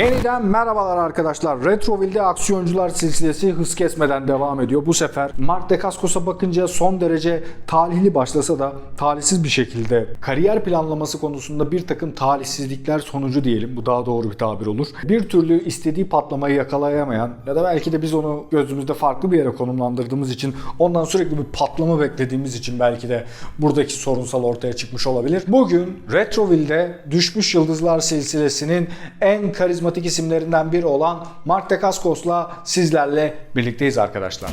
Yeniden merhabalar arkadaşlar. Retroville'de aksiyoncular silsilesi hız kesmeden devam ediyor. Bu sefer Mark Dacascos'a bakınca son derece talihli başlasa da talihsiz bir şekilde kariyer planlaması konusunda bir takım talihsizlikler sonucu diyelim. Bu daha doğru bir tabir olur. Bir türlü istediği patlamayı yakalayamayan ya da belki de biz onu gözümüzde farklı bir yere konumlandırdığımız için ondan sürekli bir patlama beklediğimiz için belki de buradaki sorunsal ortaya çıkmış olabilir. Bugün Retroville'de Düşmüş Yıldızlar silsilesinin en karizmatik isimlerinden biri olan Mark Dacascos'la sizlerle birlikteyiz arkadaşlar.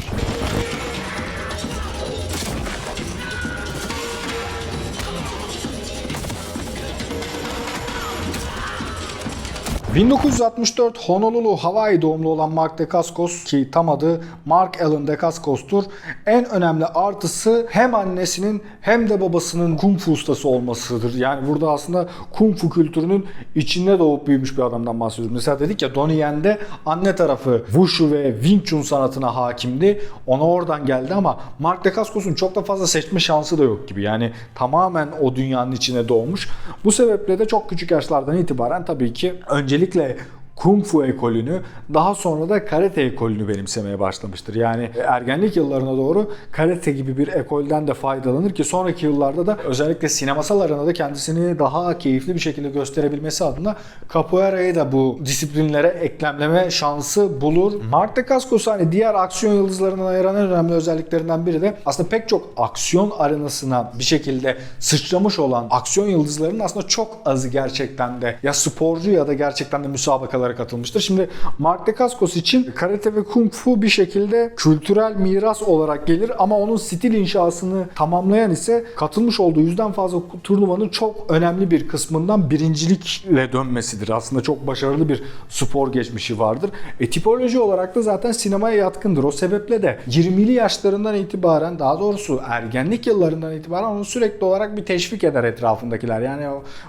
...1964 Honolulu, Hawaii doğumlu olan Mark Dacascos ki tam adı Mark Allen Dacascos'tur. En önemli artısı hem annesinin hem de babasının kung fu ustası olmasıdır. Yani burada aslında kung fu kültürünün içinde doğup büyümüş bir adamdan bahsediyoruz. Mesela dedik ya Donnie Yen'de anne tarafı Wushu ve Wing Chun sanatına hakimdi. Ona oradan geldi ama Mark Dacascos'un çok da fazla seçme şansı da yok gibi. Yani tamamen o dünyanın içine doğmuş. Bu sebeple de çok küçük yaşlardan itibaren tabii ki Kesinlikle Kung Fu ekolünü daha sonra da karate ekolünü benimsemeye başlamıştır. Yani ergenlik yıllarına doğru karate gibi bir ekolden de faydalanır ki sonraki yıllarda da özellikle sinemasal arenada kendisini daha keyifli bir şekilde gösterebilmesi adına capoeira'yı da bu disiplinlere eklemleme şansı bulur. Mark Dacascos hani diğer aksiyon yıldızlarından ayıran en önemli özelliklerinden biri de aslında pek çok aksiyon arenasına bir şekilde sıçramış olan aksiyon yıldızlarının aslında çok azı gerçekten de ya sporcu ya da gerçekten de müsabakalara katılmıştır. Şimdi Mark Dacascos için karate ve kung fu bir şekilde kültürel miras olarak gelir ama onun stil inşasını tamamlayan ise katılmış olduğu yüzden fazla turnuvanın çok önemli bir kısmından birincilikle dönmesidir. Aslında çok başarılı bir spor geçmişi vardır. E, tipoloji olarak da zaten sinemaya yatkındır. O sebeple de 20'li yaşlarından itibaren daha doğrusu ergenlik yıllarından itibaren onu sürekli olarak bir teşvik eder etrafındakiler. Yani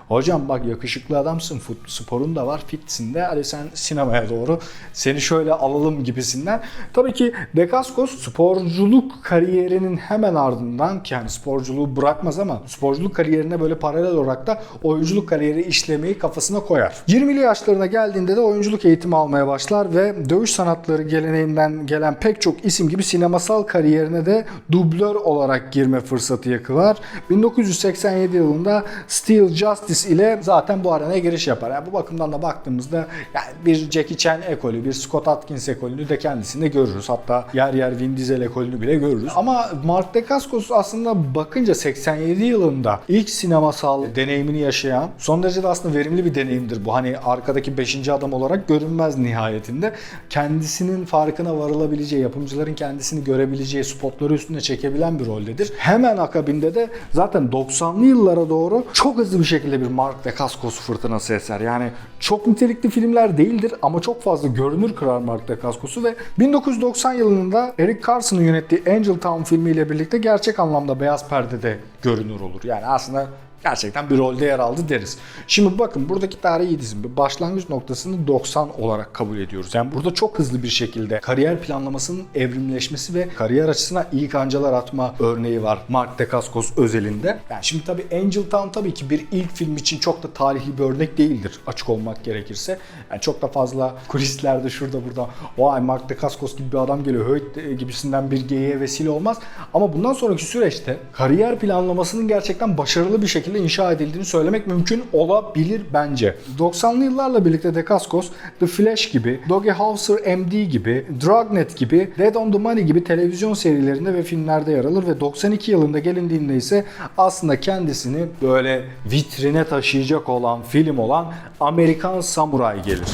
hocam bak yakışıklı adamsın, sporun da var, fitsin de sen sinemaya doğru seni şöyle alalım gibisinden. Tabii ki Dacascos sporculuk kariyerinin hemen ardından ki yani sporculuğu bırakmaz ama sporculuk kariyerine böyle paralel olarak da oyunculuk kariyeri işlemeyi kafasına koyar. 20'li yaşlarına geldiğinde de oyunculuk eğitimi almaya başlar ve dövüş sanatları geleneğinden gelen pek çok isim gibi sinemasal kariyerine de dublör olarak girme fırsatı yakalar. 1987 yılında Steel Justice ile zaten bu arenaya giriş yapar. Yani bu bakımdan da baktığımızda yani bir Jackie Chan ekolü, bir Scott Atkins ekolünü de kendisinde görürüz. Hatta yer yer Vin Diesel ekolünü bile görürüz. Ama Mark Dacascos aslında bakınca 87 yılında ilk sinemasal deneyimini yaşayan, son derece de aslında verimli bir deneyimdir bu. Hani arkadaki 5. adam olarak görünmez nihayetinde. Kendisinin farkına varılabileceği, yapımcıların kendisini görebileceği spotları üstüne çekebilen bir roldedir. Hemen akabinde de zaten 90'lı yıllara doğru çok hızlı bir şekilde bir Mark Dacascos fırtınası eser. Yani çok nitelikli filmler değildir ama çok fazla görünür kırar Mark Dacascos'u ve 1990 yılında Eric Carson'ın yönettiği Angel Town filmiyle birlikte gerçek anlamda beyaz perdede görünür olur. Yani aslında gerçekten bir rolde yer aldı deriz. Şimdi bakın buradaki tarihi dizim başlangıç noktasını 90 olarak kabul ediyoruz. Yani burada çok hızlı bir şekilde kariyer planlamasının evrimleşmesi ve kariyer açısına iyi kancalar atma örneği var Mark Dacascos özelinde. Yani şimdi tabii Angel Town tabii ki bir ilk film için çok da talihli bir örnek değildir açık olmak gerekirse. Yani çok da fazla kulislerde şurada burada vay Mark Dacascos gibi bir adam geliyor höt gibisinden bir geyiğe vesile olmaz. Ama bundan sonraki süreçte kariyer planlamasının gerçekten başarılı bir şekilde inşa edildiğini söylemek mümkün olabilir bence. 90'lı yıllarla birlikte Dacascos, The Flash gibi, Doggy Hauser MD gibi, Dragnet gibi, Dead on the Money gibi televizyon serilerinde ve filmlerde yer alır ve 92 yılında gelindiğinde ise aslında kendisini böyle vitrine taşıyacak olan film olan Amerikan Samurai gelir.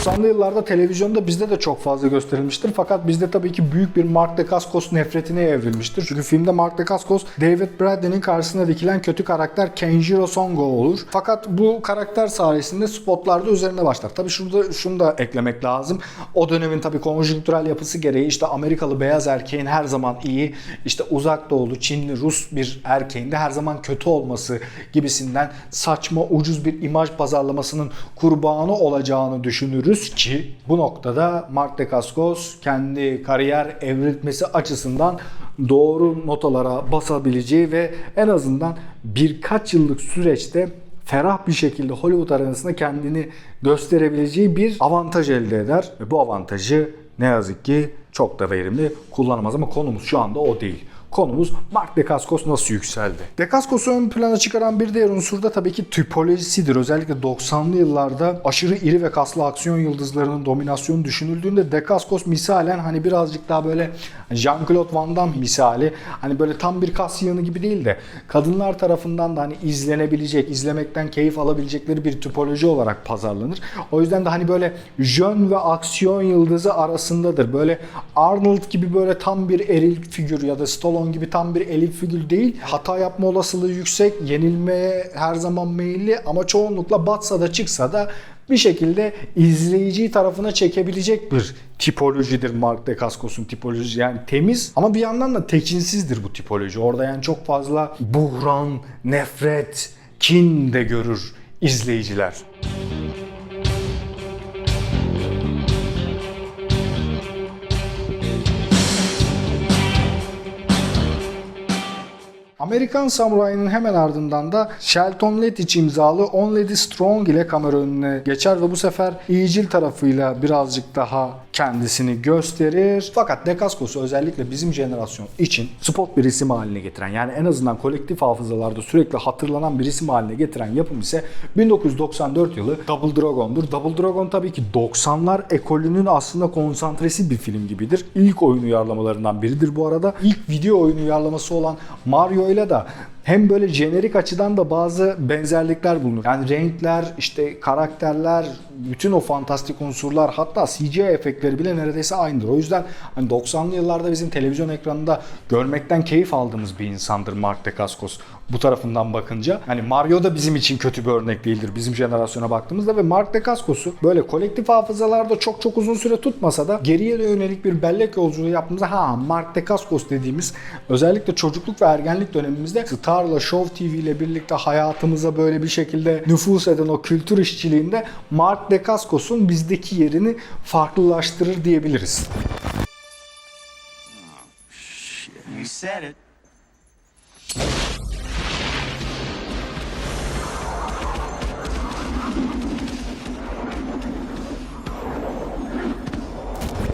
...90'lı yıllarda televizyonda bizde de çok fazla gösterilmiştir. Fakat bizde tabii ki büyük bir Mark Dacascos nefretine evrilmiştir. Çünkü filmde Mark Dacascos, David Bradley'nin karşısına dikilen kötü karakter Kenjiro Songo olur. Fakat bu karakter sayesinde spotlarda üzerine başlar. Tabii şurada şunu da eklemek lazım. O dönemin tabii konjonktürel yapısı gereği işte Amerikalı beyaz erkeğin her zaman iyi, işte uzak doğulu, Çinli, Rus bir erkeğin de her zaman kötü olması gibisinden saçma, ucuz bir imaj pazarlamasının kurbanı olacağını düşün düşünürüz ki bu noktada Mark Dacascos kendi kariyer evrilmesi açısından doğru notalara basabileceği ve en azından birkaç yıllık süreçte ferah bir şekilde Hollywood arenasında kendini gösterebileceği bir avantaj elde eder. Ve bu avantajı ne yazık ki çok da verimli kullanamaz ama konumuz şu anda o değil. Konumuz Mark Dacascos nasıl yükseldi? Dacascos'u ön plana çıkaran bir diğer unsur da tabii ki tipolojisidir. Özellikle 90'lı yıllarda aşırı iri ve kaslı aksiyon yıldızlarının dominasyonu düşünüldüğünde Dacascos misalen hani birazcık daha böyle Jean-Claude Van Damme misali hani böyle tam bir kas yığını gibi değil de kadınlar tarafından da hani izlenebilecek, izlemekten keyif alabilecekleri bir tipoloji olarak pazarlanır. O yüzden de hani böyle jön ve aksiyon yıldızı arasındadır. Böyle Arnold gibi böyle tam bir eril figür ya da Stallone gibi tam bir elit figür değil. Hata yapma olasılığı yüksek, yenilmeye her zaman meyilli ama çoğunlukla batsa da çıksa da bir şekilde izleyiciyi tarafına çekebilecek bir tipolojidir Mark Dacascos'un tipolojisi. Yani temiz ama bir yandan da tekinsizdir bu tipoloji. Orada yani çok fazla buhran, nefret, kin de görür izleyiciler. Amerikan Samurai'nin hemen ardından da Shelton Lettich imzalı On Lady Strong ile kamera önüne geçer ve bu sefer iyicil tarafıyla birazcık daha kendisini gösterir. Fakat Dacascos'u özellikle bizim jenerasyon için spot bir isim haline getiren yani en azından kolektif hafızalarda sürekli hatırlanan bir isim haline getiren yapım ise 1994 yılı Double Dragon'dur. Double Dragon tabii ki 90'lar ekolünün aslında konsantresi bir film gibidir. İlk oyun uyarlamalarından biridir bu arada. İlk video oyun uyarlaması olan Mario ile de hem böyle jenerik açıdan da bazı benzerlikler bulunur. Yani renkler, işte karakterler, bütün o fantastik unsurlar hatta CGI efektleri bile neredeyse aynıdır. O yüzden hani 90'lı yıllarda bizim televizyon ekranında görmekten keyif aldığımız bir insandır Mark Dacascos bu tarafından bakınca. Hani Mario da bizim için kötü bir örnek değildir bizim jenerasyona baktığımızda ve Mark Dacascos'u böyle kolektif hafızalarda çok çok uzun süre tutmasa da geriye de yönelik bir bellek yolculuğu yaptığımızda ha Mark Dacascos dediğimiz özellikle çocukluk ve ergenlik dönemimizde Star'la Show TV ile birlikte hayatımıza böyle bir şekilde nüfus eden o kültür işçiliğinde Mark Dacascos'un bizdeki yerini farklılaştırır diyebiliriz. You said it.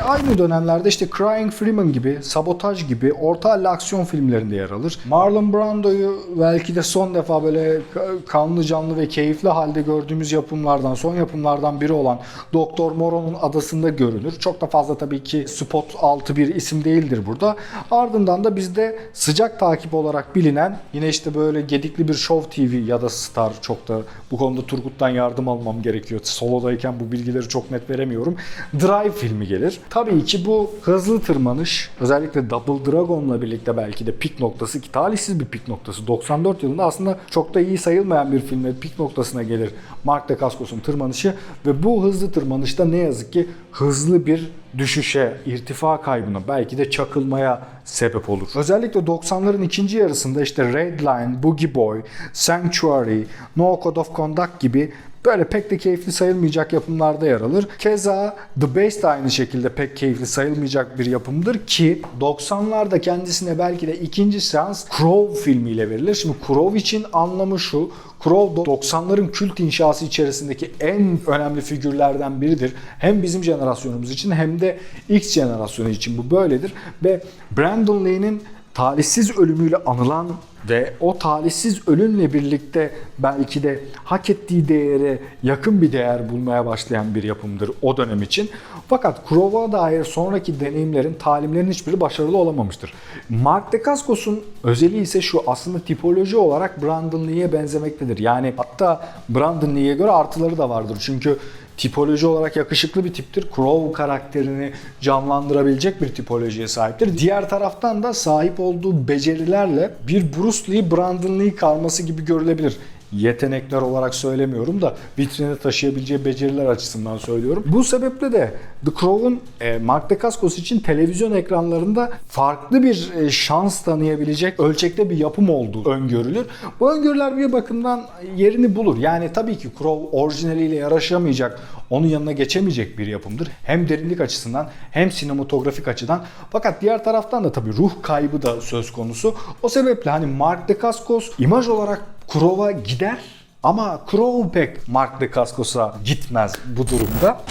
Aynı dönemlerde işte Crying Freeman gibi, Sabotaj gibi orta halli aksiyon filmlerinde yer alır. Marlon Brando'yu belki de son defa böyle kanlı canlı ve keyifli halde gördüğümüz yapımlardan, son yapımlardan biri olan Doktor Moreau'nun adasında görünür. Çok da fazla tabii ki spot altı bir isim değildir burada. Ardından da bizde sıcak takip olarak bilinen yine işte böyle gedikli bir Show TV ya da Star çok da bu konuda Turgut'tan yardım almam gerekiyor. Solodayken bu bilgileri çok net veremiyorum. Drive filmi gelir. Tabii ki bu hızlı tırmanış özellikle Double Dragon'la birlikte belki de pik noktası ki talihsiz bir pik noktası. 94 yılında aslında çok da iyi sayılmayan bir filmle pik noktasına gelir Mark Dacascos'un tırmanışı ve bu hızlı tırmanışta ne yazık ki hızlı bir düşüşe, irtifa kaybına, belki de çakılmaya sebep olur. Özellikle 90'ların ikinci yarısında işte Redline, Boogie Boy, Sanctuary, No Code of Conduct gibi böyle pek de keyifli sayılmayacak yapımlarda yer alır. Keza The Beast de aynı şekilde pek keyifli sayılmayacak bir yapımdır ki 90'larda kendisine belki de ikinci seans Crow filmiyle verilir. Şimdi Crow için anlamı şu. Crow 90'ların kült inşası içerisindeki en önemli figürlerden biridir. Hem bizim jenerasyonumuz için hem de X jenerasyonu için bu böyledir. Ve Brandon Lee'nin talihsiz ölümüyle anılan ve o talihsiz ölümle birlikte belki de hak ettiği değere yakın bir değer bulmaya başlayan bir yapımdır o dönem için. Fakat Crow'a dair sonraki deneyimlerin, talimlerin hiçbiri başarılı olamamıştır. Mark Dacascos'un özelliği ise şu aslında tipoloji olarak Brandon Lee'ye benzemektedir. Yani hatta Brandon Lee'ye göre artıları da vardır. Çünkü tipoloji olarak yakışıklı bir tiptir. Crow karakterini canlandırabilecek bir tipolojiye sahiptir. Diğer taraftan da sahip olduğu becerilerle bir Bruce Lee Brandon Lee karması gibi görülebilir. yetenekler olarak söylemiyorum da vitrine taşıyabileceği beceriler açısından söylüyorum. Bu sebeple de The Crow'un e, Mark Dacascos için televizyon ekranlarında farklı bir e, şans tanıyabilecek ölçekte bir yapım olduğu öngörülür. Bu öngörüler bir bakımdan yerini bulur. Yani tabii ki Crow orijinaliyle yarışamayacak, onun yanına geçemeyecek bir yapımdır. Hem derinlik açısından hem sinematografik açıdan. Fakat diğer taraftan da tabii ruh kaybı da söz konusu. O sebeple hani Mark Dacascos imaj olarak Crow'a gider ama Crow pek Mark Dacascos'a gitmez bu durumda.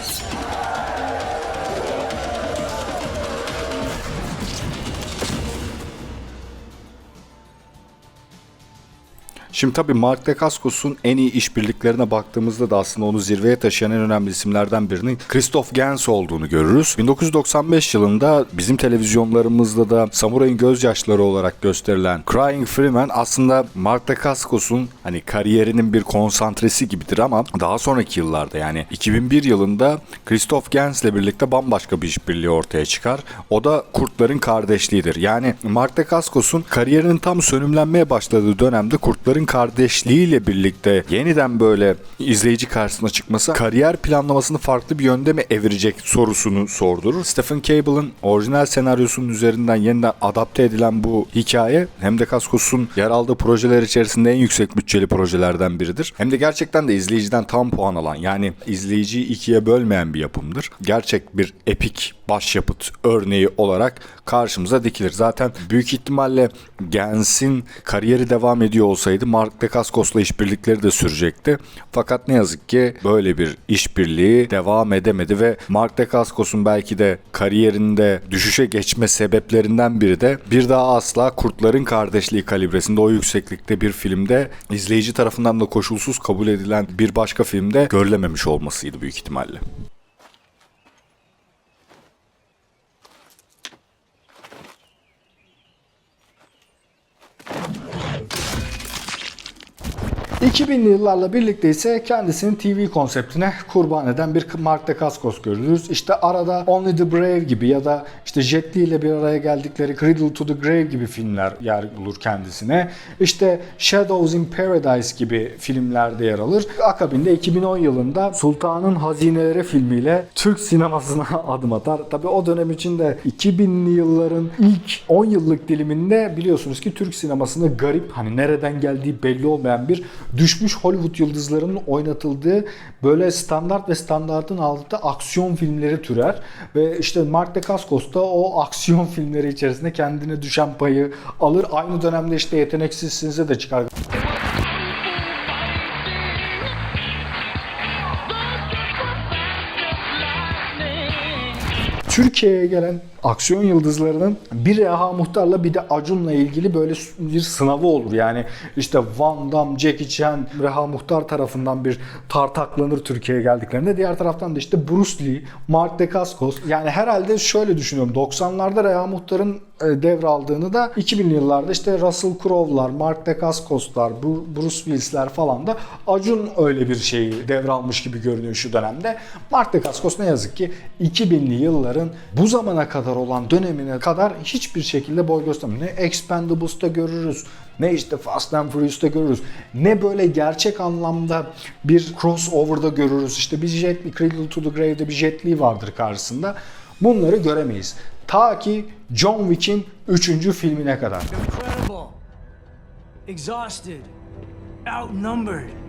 Şimdi tabii Mark Dacascos'un en iyi işbirliklerine baktığımızda da aslında onu zirveye taşıyan en önemli isimlerden birinin Christoph Gans olduğunu görürüz. 1995 yılında bizim televizyonlarımızda da Samuray'ın gözyaşları olarak gösterilen Crying Freeman aslında Mark Dacascos'un hani kariyerinin bir konsantresi gibidir ama daha sonraki yıllarda yani 2001 yılında Christoph Gans ile birlikte bambaşka bir işbirliği ortaya çıkar. O da Kurtların Kardeşliğidir. Yani Mark Dacascos'un kariyerinin tam sönümlenmeye başladığı dönemde Kurtların Kardeşliğiyle birlikte yeniden böyle izleyici karşısına çıkması kariyer planlamasını farklı bir yönde mi evirecek sorusunu sordurur. Stephen Cable'ın orijinal senaryosunun üzerinden yeniden adapte edilen bu hikaye hem de Kaskos'un yer aldığı projeler içerisinde en yüksek bütçeli projelerden biridir. Hem de gerçekten de izleyiciden tam puan alan yani izleyiciyi ikiye bölmeyen bir yapımdır. Gerçek bir epik başyapıt örneği olarak karşımıza dikilir. Zaten büyük ihtimalle Gens'in kariyeri devam ediyor olsaydı Mark Dacascos'la işbirlikleri de sürecekti. Fakat ne yazık ki böyle bir işbirliği devam edemedi ve Mark Dacascos'un belki de kariyerinde düşüşe geçme sebeplerinden biri de bir daha asla Kurtların Kardeşliği kalibresinde o yükseklikte bir filmde izleyici tarafından da koşulsuz kabul edilen bir başka filmde görülememiş olmasıydı büyük ihtimalle. ...2000'li yıllarla birlikte ise kendisini TV konseptine kurban eden bir Mark Dacascos görürüz. İşte arada Only the Brave gibi ya da işte Jet Li ile bir araya geldikleri Cradle to the Grave gibi filmler yer bulur kendisine. İşte Shadows in Paradise gibi filmlerde yer alır. Akabinde 2010 yılında Sultanın Hazineleri filmiyle Türk sinemasına adım atar. Tabi o dönem için de 2000'li yılların ilk 10 yıllık diliminde biliyorsunuz ki Türk sinemasında garip hani nereden geldiği belli olmayan bir düşmüş Hollywood yıldızlarının oynatıldığı böyle standart ve standartın altında aksiyon filmleri türer ve işte Mark Dacascos da o aksiyon filmleri içerisinde kendine düşen payı alır. Aynı dönemde işte Yeteneksizsinize de çıkar. Türkiye'ye gelen aksiyon yıldızlarının bir Reha Muhtar'la bir de Acun'la ilgili böyle bir sınavı olur. Yani işte Van Damme, Jackie Chan, Reha Muhtar tarafından bir tartaklanır Türkiye'ye geldiklerinde. Diğer taraftan da işte Bruce Lee, Mark Dacascos. Yani herhalde şöyle düşünüyorum. 90'larda Reha Muhtar'ın e, devraldığını da 2000'li yıllarda işte Russell Crowe'lar, Mark Dacascos'lar, Bru- Bruce Willis'ler falan da Acun öyle bir şeyi devralmış gibi görünüyor şu dönemde. Mark Dacascos ne yazık ki 2000'li yılların bu zamana kadar olan dönemine kadar hiçbir şekilde boy göstermiyor. Ne Expendables'ta görürüz, ne işte Fast and Furious'ta görürüz, ne böyle gerçek anlamda bir crossover'da görürüz. İşte bir Jet Li, Cradle to the Grave'de bir Jet Li vardır karşısında. Bunları göremeyiz. Ta ki John Wick'in 3. filmine kadar. Incredible. Exhausted. Outnumbered.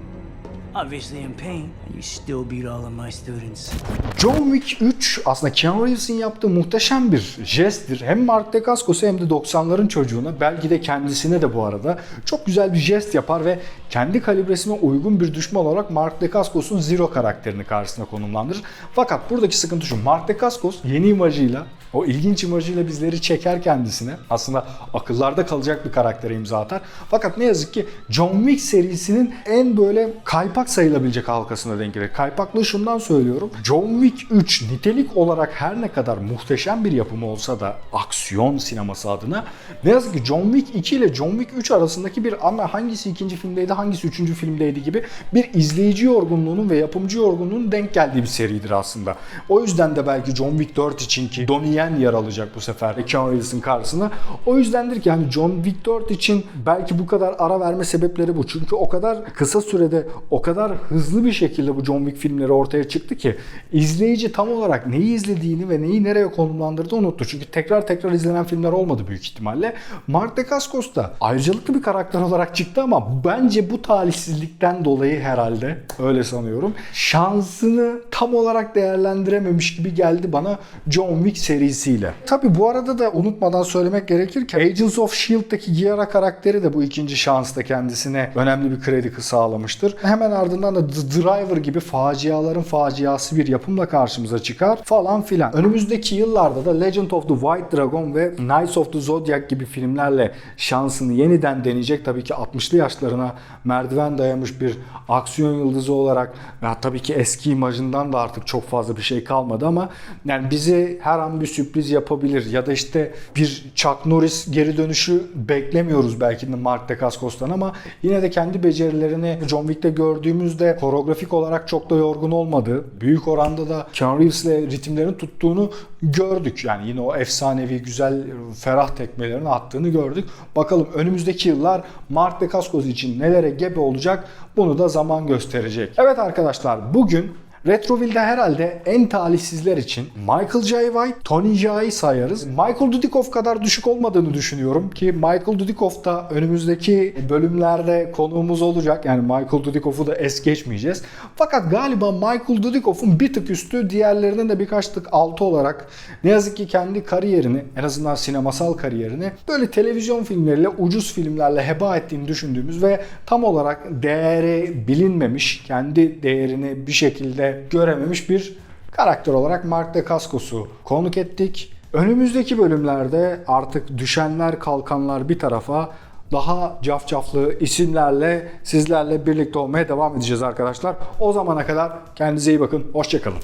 Obviously in pain. You still beat all of my students. John Wick 3 aslında Keanu Reeves'in yaptığı muhteşem bir jesttir. Hem Mark Dacascos'a hem de 90'ların çocuğuna belki de kendisine de bu arada çok güzel bir jest yapar ve kendi kalibresine uygun bir düşman olarak Mark Dacascos'un Zero karakterini karşısına konumlandırır. Fakat buradaki sıkıntı şu. Mark Dacascos yeni imajıyla o ilginç imajıyla bizleri çeker kendisine. Aslında akıllarda kalacak bir karaktere imza atar. Fakat ne yazık ki John Wick serisinin en böyle kaypak kaypak sayılabilecek halkasına denk gelir. Kaypaklığı şundan söylüyorum. John Wick 3 nitelik olarak her ne kadar muhteşem bir yapımı olsa da aksiyon sineması adına ne yazık ki John Wick 2 ile John Wick 3 arasındaki bir ama hangisi ikinci filmdeydi hangisi üçüncü filmdeydi gibi bir izleyici yorgunluğunun ve yapımcı yorgunluğunun denk geldiği bir seridir aslında. O yüzden de belki John Wick 4 için ki Donnie Yen yer alacak bu sefer Keanu Reeves'in karşısına. O yüzdendir ki yani John Wick 4 için belki bu kadar ara verme sebepleri bu. Çünkü o kadar kısa sürede o kadar hızlı bir şekilde bu John Wick filmleri ortaya çıktı ki izleyici tam olarak neyi izlediğini ve neyi nereye konumlandırdığını unuttu. Çünkü tekrar tekrar izlenen filmler olmadı büyük ihtimalle. Mark Dacascos da ayrıcalıklı bir karakter olarak çıktı ama bence bu talihsizlikten dolayı herhalde öyle sanıyorum. Şansını tam olarak değerlendirememiş gibi geldi bana John Wick serisiyle. Tabi bu arada da unutmadan söylemek gerekir ki Agents of S.H.I.E.L.D'deki Giara karakteri de bu ikinci şansta kendisine önemli bir kredi sağlamıştır. Hemen ardından da The Driver gibi faciaların faciası bir yapımla karşımıza çıkar falan filan. Önümüzdeki yıllarda da Legend of the White Dragon ve Knights of the Zodiac gibi filmlerle şansını yeniden deneyecek. Tabii ki 60'lı yaşlarına merdiven dayamış bir aksiyon yıldızı olarak ya tabii ki eski imajından da artık çok fazla bir şey kalmadı ama yani bize her an bir sürpriz yapabilir ya da işte bir Chuck Norris geri dönüşü beklemiyoruz belki de Mark Dacascos'tan ama yine de kendi becerilerini John Wick'te gördüğümüzde koreografik olarak çok da yorgun olmadı. Büyük oranda da Keanu Reeves'le ritimlerini tuttuğunu gördük. Yani yine o efsanevi güzel ferah tekmelerini attığını gördük. Bakalım önümüzdeki yıllar Mark Dacascos için nelere gebe olacak bunu da zaman gösterecek. Evet arkadaşlar bugün Retroville'de herhalde en talihsizler için Michael J. White, Tony Jaa'i sayarız. Michael Dudikoff kadar düşük olmadığını düşünüyorum ki Michael Dudikoff da önümüzdeki bölümlerde konuğumuz olacak. Yani Michael Dudikoff'u da es geçmeyeceğiz. Fakat galiba Michael Dudikoff'un bir tık üstü diğerlerinin de birkaç tık altı olarak ne yazık ki kendi kariyerini en azından sinemasal kariyerini böyle televizyon filmleriyle ucuz filmlerle heba ettiğini düşündüğümüz ve tam olarak değeri bilinmemiş kendi değerini bir şekilde görememiş bir karakter olarak Mark Dacascos'u konuk ettik. Önümüzdeki bölümlerde artık düşenler kalkanlar bir tarafa daha cafcaflı isimlerle sizlerle birlikte olmaya devam edeceğiz arkadaşlar. O zamana kadar kendinize iyi bakın. Hoşçakalın.